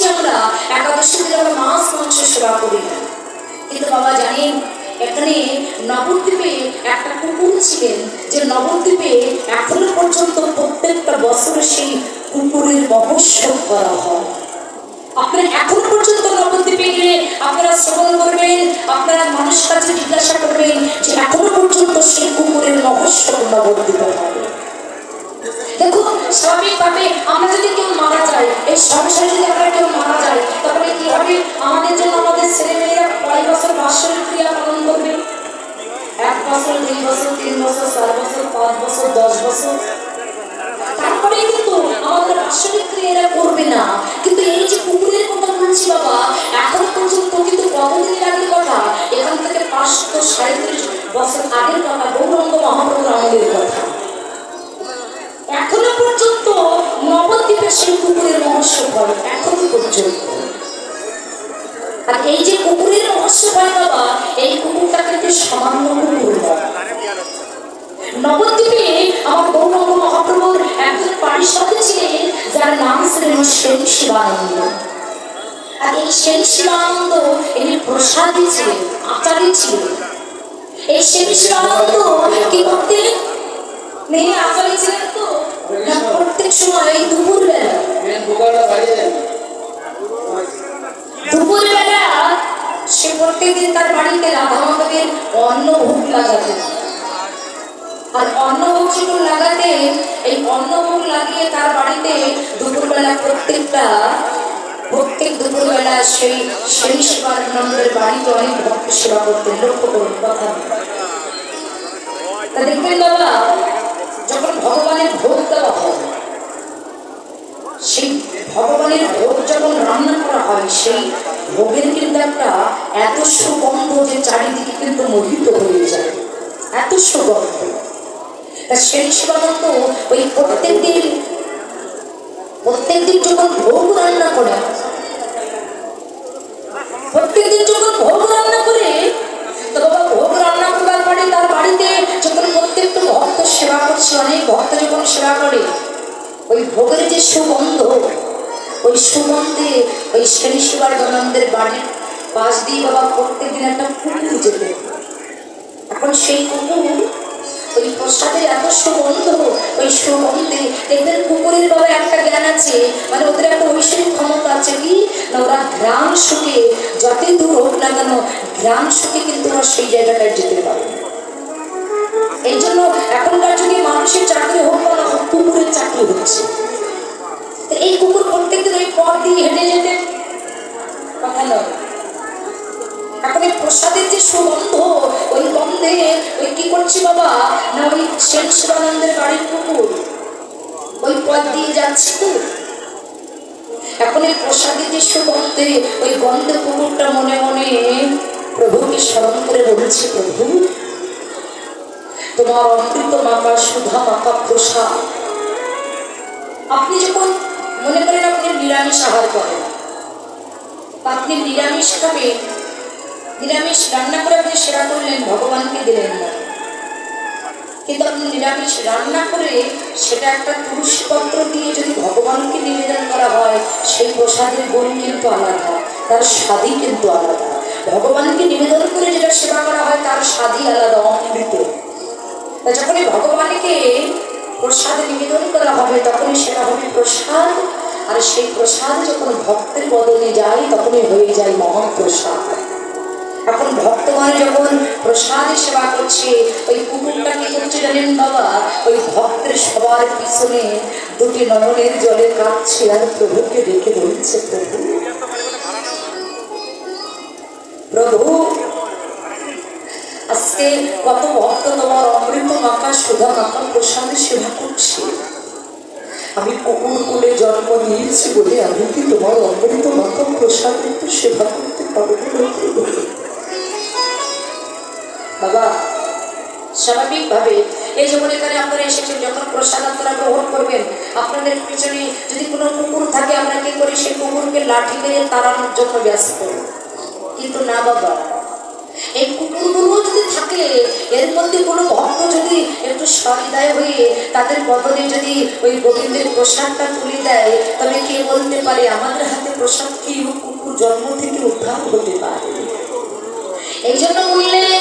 করছি আমরা, একাদশী দিনে আমরা মাংস সেবা করি। কিন্তু বাবা জানেন, এখানে নবদ্বীপে একটা কুকুর ছিলেন, যে নবদ্বীপে এখনও পর্যন্ত প্রত্যেকটা বছরে সেই কুকুরের মহোৎসব করা হয়। আপনারা এখন পর্যন্ত নবদ্বীপে গেলে আপনারা শ্রবণ করবেন, আপনারা মানুষের কাছে জিজ্ঞাসা করবেন না, কিন্তু এই যে কুকুরের কথা বলছি বাবা, এখন পর্যন্ত কিন্তু কতদিন আগের কথা, এখান থেকে পাঁচশো সাঁত্রিশ বছর আগের কথা, গৌরঙ্গ মহাপ্রভুর আমাদের কথা। এখনও পর্যন্ত নবদ্বীপের সেই কুকুরের রহস্য হয় এখনও পর্যন্ত। আর এই যে কুকুরের রহস্য হয় বাবা, এই কুকুরটা কিন্তু সামান্য কুকুর নয় নবদ্বীপে আমার গৌরঙ্গ মহাপ্রভুর একজন পারিষদ ছিলেন যার সেন শিবানন্দ আর এই শিবানন্দ এর প্রসাদী এই শিবানন্দ কি করতেন ছিলেন তো। প্রত্যেক সময় এই দুপুরবেলা। দুপুরবেলা সে প্রত্যেকদিন তার বাড়িতে রাধা মাধবের অন্ন ভোগ লাগাতেন আর অন্নভোগ লাগাতে এই অন্নভোগ লাগিয়ে তার বাড়িতে দুপুরবেলা প্রত্যেকটা, প্রত্যেক দুপুরবেলা সেই সেই শিবানন্দের বাড়িতে অনেক ভক্ত সেবা করতেন, লক্ষ্য করুন কথা। তা দেখবেন বাবা, যখন ভগবানের ভোগ দেওয়া হয়, সেই ভগবানের ভোগ যখন রান্না করা হয়, সেই ভোগের কিন্তু একটা এত সুগন্ধ যে চারিদিকে কিন্তু মোহিত হয়ে যায়। এত সুগন্ধ সেই শিবানন্দ ওই প্রত্যেক দিন প্রত্যেক দিন যখন ভোগ রান্না করে প্রত্যেক দিন যখন ভোগ রান্না করে সেবা করছে, অনেক ভক্ত যখন সেবা করে, ওই ভোগের যে সুগন্ধ, ওই সুগন্ধে ওই শনি শিবানন্দের বাড়ির পাশ দিয়ে বাবা প্রত্যেকদিন একটা কুকুর যেতে। এখন সেই কুকুর ওই প্রসাদের এত সুগন্ধ, ওই সুগন্ধে দেখবেন কুকুরের বাবা একটা জ্ঞান আছে মানে ওদের একটা ঐশ্বরিক ক্ষমতা আছে কি? না, ওরা গ্রাম সুখে, যতই দূর হোক না কেন গ্রাম সুখে কিন্তু ওরা সেই জায়গাটায় যেতে পারে। এই জন্য এখনকার যুগে মানুষের চাকরি হোক না কুকুরের চাকরি হচ্ছে। এই কুকুর প্রত্যেকদিন ওই পথ দিয়ে হেঁটে যেতে সুগন্ধ ওই গন্ধে, ওই কি করছি বাবা? না ওই সেন শিবানন্দের বাড়ির কুকুর ওই পথ দিয়ে যাচ্ছে তো। এখন এই প্রসাদের যে সুগন্ধে, ওই গন্ধে কুকুরটা মনে মনে প্রভুকে স্মরণ করে বলছে, প্রভু, তোমার অমৃত মাকা সুধা মাকা প্রসাদ। আপনি যখন মনে করেন আপনি নিরামিষ আহার করেন, আপনি নিরামিষ খাবেন নিরামিষ রান্না করে আপনি সেরা করলেন, ভগবানকে দিলেন না। কিন্তু আপনি নিরামিষ রান্না করে সেটা একটা তুলসী পত্র দিয়ে যদি ভগবানকে নিবেদন করা হয়, সেই প্রসাদের গুণ কিন্তু আলাদা, তার স্বাদই কিন্তু আলাদা। ভগবানকে নিবেদন করে যেটা সেবা করা হয়, তার স্বাদই আলাদা, অমৃত। যখনই ভগবানকে প্রসাদ নিবেদন করা হবে, তখনই সেটা হবে প্রসাদ। আর সেই প্রসাদ যখন ভক্তের বদলে যায়, তখনই হয়ে যায় মহাপ্রসাদ। এখন ভক্তগণ যখন প্রসাদ সেবা করছে, ওই কুকুরটা কি করছে জানেন বাবা, ওই ভক্তের সবার পিছনে দুটি নয়নের জলে কাঁদছে আর প্রভুকে ডেকে বলছে, প্রভু প্রভু, আজকে কত ভক্ত তোমার অমৃত মাখা, সুধা মাখা প্রসাদে সেবা করছে আমি কুকুর কুলে জন্ম নিয়েছি বলে আমি কি তোমার অমৃত মাখা প্রসাদ সেবা করতে পারব না? বাবা, স্বাভাবিকভাবে এই যেমন আপনারা এসেছেন, যখন প্রসাদ আপনারা গ্রহণ করবেন, আপনাদের পিছনে যদি কোনো কুকুর থাকে, আমরা কি করি? সেই কুকুরকে লাঠি মেরে তাড়ানোর জন্য ব্যস্ত। কিন্তু না বাবা, এই কুকুরগুলো যদি থাকে, এর মধ্যে কোনো ভক্ত যদি একটু সহৃদয় হয়ে তাদের বদলে যদি ওই গোবিন্দের প্রসাদটা তুলে দেয়, তবে কে বলতে পারে, আমাদের হাতে প্রসাদ খেয়েও কুকুর জন্ম থেকে উদ্ধার হতে পারে। এই জন্য বললেন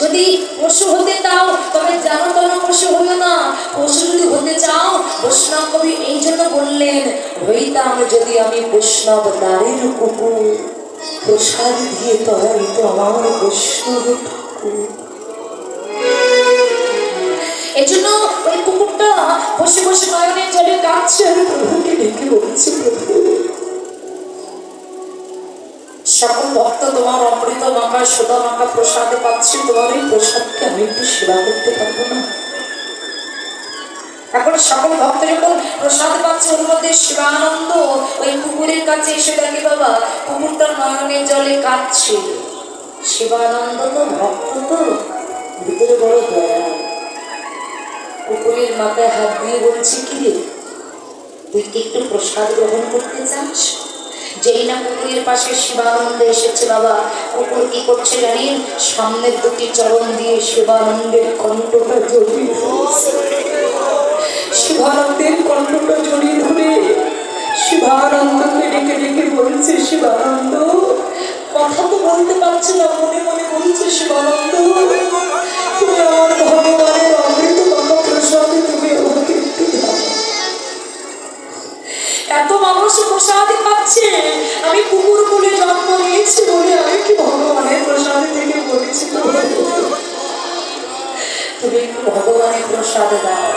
যদি পশু হতে চাও, তবে জানো তেন পশু হইও না। পশু যদি হতে চাও বৈষ্ণব কবি এই জন্য বললেন, হইতাম যদি আমি বৈষ্ণব দ্বারের কুকুর, প্রসাদ দিয়ে তরাই তো আমার বৈষ্ণব ঠাকুর। এই জন্য ওই কুকুরটা বসে বসে নয়নে জলে কাঁদছে আর প্রভুকে ডেকে বলছে সকল ভক্ত তোমার অমৃত মাখা সোদা মাখা প্রসাদে পাচ্ছি, তোমার এই প্রসাদকে আমি একটু সেবা করতে পারব না। এখন সকল ভক্ত যখন প্রসাদ পাচ্ছে ওর মধ্যে শিবানন্দ। ওই কুকুরের কাছে এসে দেখে বাবা কুকুরটা নয়নের জলে কাঁদছে। শিবানন্দ তো ভক্ত তো, ভিতরে বড় দয়া। কুকুরের মাথায় হাত দিয়ে বলছে, কি রে, তুই কি একটু প্রসাদ গ্রহণ করতে চাস? যেই না পাশে শিবানন্দ এসেছে বাবা কি করছে সামনের দুটি চরণ দিয়ে শিবানন্দের শিবানন্দের কণ্ঠটা জড়িয়ে ভগবানের প্রসাদ দাও।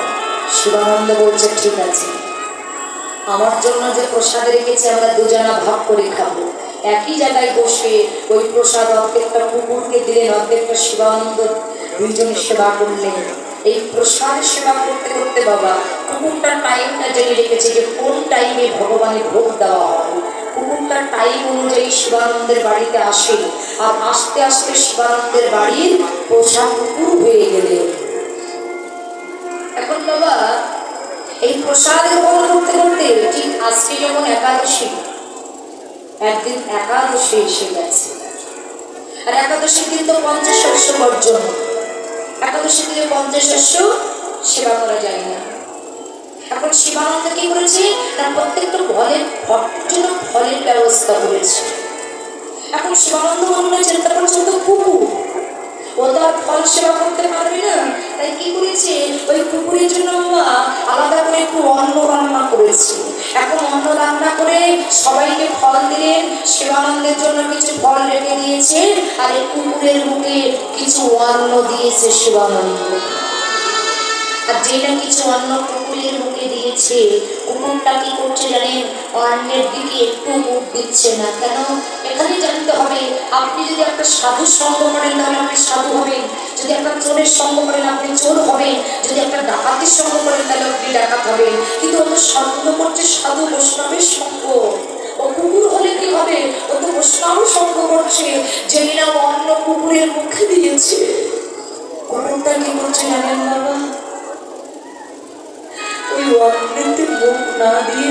শিবানন্দ বলছে, ঠিক আছে। আমার জন্য যে প্রসাদ রেখেছে, আমরা দুজনা ভাগ করে খাব। একই জায়গায় বসে ওই প্রসাদ অর্ধেকটা কুকুরকে দিলেন, অর্ধেকটা শিবানন্দ দুইজনে সেবা করলেন। এই প্রসাদ সেবা করতে করতে বাবা কুকুরটার টাইমটা জেনে রেখেছে যে কোন টাইমে ভগবানের ভোগ দেওয়া হয়। কুকুরটার টাইম অনুযায়ী শিবানন্দের বাড়িতে আসে। আর আস্তে আস্তে শিবানন্দের বাড়ির প্রসাদ কুকুর হয়ে গেলেন বাবা, এই প্রসাদ গ্রহণ করতে করতে ঠিক আজকে যেমন একাদশী, একদিন একাদশী এসে গেছে। আর একাদশীর দিন তো পঞ্চশস্য বর্জন। একাদশী দিনে পঞ্চশস্য সেবা করা যায় না। এখন শিবানন্দ কি করেছে? তার প্রত্যেকটা ফলের জন্য ফলের ব্যবস্থা করেছে। এখন শিবানন্দ মনে চিন্তা করছে ও তো কুকুর। ও তো আর ফল সেবা করতে পারবে না? তাই কি করেছে? ওই কুকুরের জন্য বাবা আলাদা করে একটু অন্ন রান্না করেছে। এখন অন্ন রান্না করে সবাইকে ফল দিলেন শিবানন্দের জন্য কিছু ফল রেখে দিয়েছে আর এই কুকুরের মুখে কিছু অন্ন দিয়েছে শিবানন্দ আর যেটা কিছু অন্য কুকুরের মুখে দিয়েছে, কুকুরটা কি করছে জানেন? অন্যের দিকে একটু মুখ দিচ্ছে না। কেন? এখানে জানতে আপনি যদি একটা সাধু সঙ্গ করেন তাহলে আপনি সাধু হবেন, যদি একটা চোরের সঙ্গ করেন আপনি চোর হবেন, যদি একটা ডাকাতির সঙ্গ করেন তাহলে আপনি ডাকাত হবেন, কিন্তু ও তো করছে সাধু বৈষ্ণবের সঙ্গ, ও কুকুর হলে কি হবে? ও তো বৈষ্ণব সঙ্গ করছে যে না ও অন্য কুকুরের মুখে দিয়েছে। কুকুরটা কি করছে জানেন বাবা? ওই অন্যেতে মুখ না দিয়ে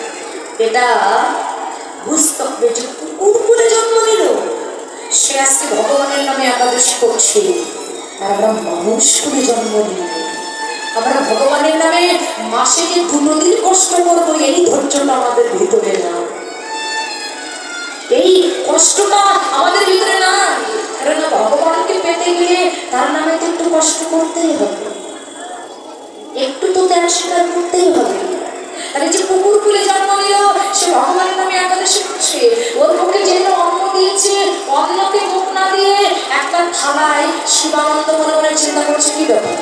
যে কুকুর বলে জন্ম নিল সে আজকে ভগবানের নামে একাদশী করছে। আমরা মানুষ করে জন্ম নিল আমরা ভগবানের নামে মাসে যে দুটো দিন কষ্ট করব, এই ধৈর্যটা আমাদের ভিতরে না। এই কষ্টটা আমাদের ভিতরে না কেননা ভগবানকে পেতে গেলে তার নামে তো একটু কষ্ট করতেই হবে। একটু তো ত্যাগ স্বীকার করতেই হবে। করছে ওর মুখে যেটা অন্ন দিয়েছে, অন্নকে মুখ না দিয়ে একটা থালায় শিবানন্দ মনে মনে চিন্তা করছে কি ব্যাপার?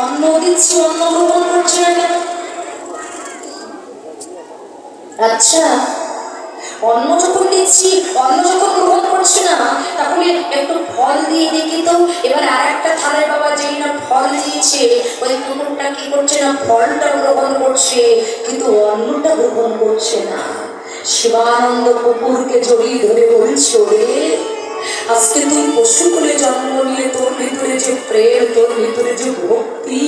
অন্ন দিচ্ছি, অন্ন গ্রহণ করছে না কেন? আচ্ছা অন্ন যখন দিচ্ছি, অন্ন যখন গ্রহণ করছে না, তাহলে একটু ফল দিয়ে দেখি তো। এবার আর একটা থালায় ওই কুকুরটা কি করছে না, ফলটা গ্রহণ করছে, কিন্তু অন্নটা গ্রহণ করছে না। শিবানন্দ কুকুরকে জড়িয়ে ধরে বলছো রে আজকে তুই পশুকুলে জন্ম নিয়ে, তোর ভিতরে যে প্রেম, তোর ভিতরে যে ভক্তি,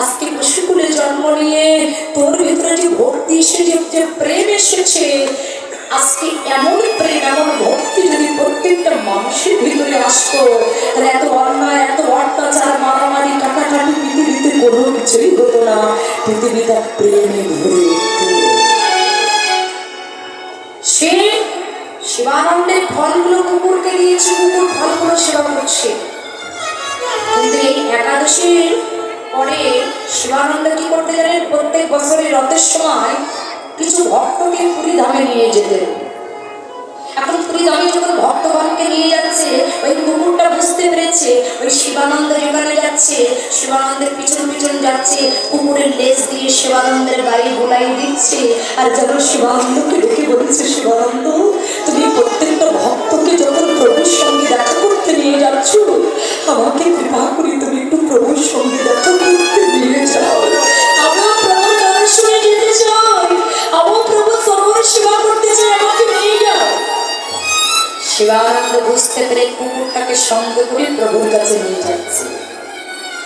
আজকে পশুকুলে জন্ম নিয়ে, তোর ভিতরে যে ভক্তি এসে যে প্রেম এসেছে, আজকে এমন প্রেম, এমন ভক্তি যদি প্রত্যেকটা মানুষের ভিতরে আসতো, তাহলে এত অন্যায়, এত অত্যাচার, মারামারি, কাটাকাটি পৃথিবীতে কোনো কিছুই হতো না। পৃথিবীটা প্রেমে ভরে সে শিবানন্দের ফলগুলো কুকুরকে দিয়েছে কুকুর ফলগুলো সেবা করছে কিন্তু এই একাদশীর পরে শিবানন্দ কি করতে জানেন প্রত্যেক বছরের রথের সময় কিছু ভক্তকে পুরী ধামে নিয়ে যেতেন। এখন পুরী ধামে যখন নিয়ে যাচ্ছে, ওই কুকুরটা বুঝতে পেরেছে, ওই শিবানন্দ যেখানে যাচ্ছে, শিবানন্দের পিছন পিছন যাচ্ছে, কুকুরের লেজ দিয়ে শিবানন্দের গায়ে গোলাই দিচ্ছে। আর যেন শিবানন্দকে ডেকে বলেছে, শিবানন্দ, তুমি প্রত্যেকটা ভক্তকে যখন প্রভুর সঙ্গে দেখা করতে নিয়ে যাচ্ছ, আমাকে কৃপা করে তুমি একটু প্রভুর সঙ্গে দেখা শিবানন্দ বুঝতে পেরে কুকুরটাকে সঙ্গে করে প্রভুর কাছে নিয়ে যাচ্ছে।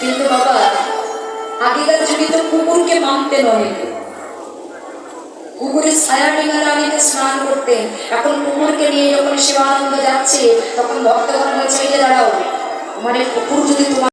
কিন্তু বাবা, আগেকার যুগে তো কুকুরকে মানতেন অনেকে কুকুরের ছায়া ডিঙার আগে স্নান করতেন এখন কুকুরকে নিয়ে যখন শিবানন্দ যাচ্ছে, তখন ভক্তগণ বলছে দাঁড়াও মানে কুকুর যদি তোমার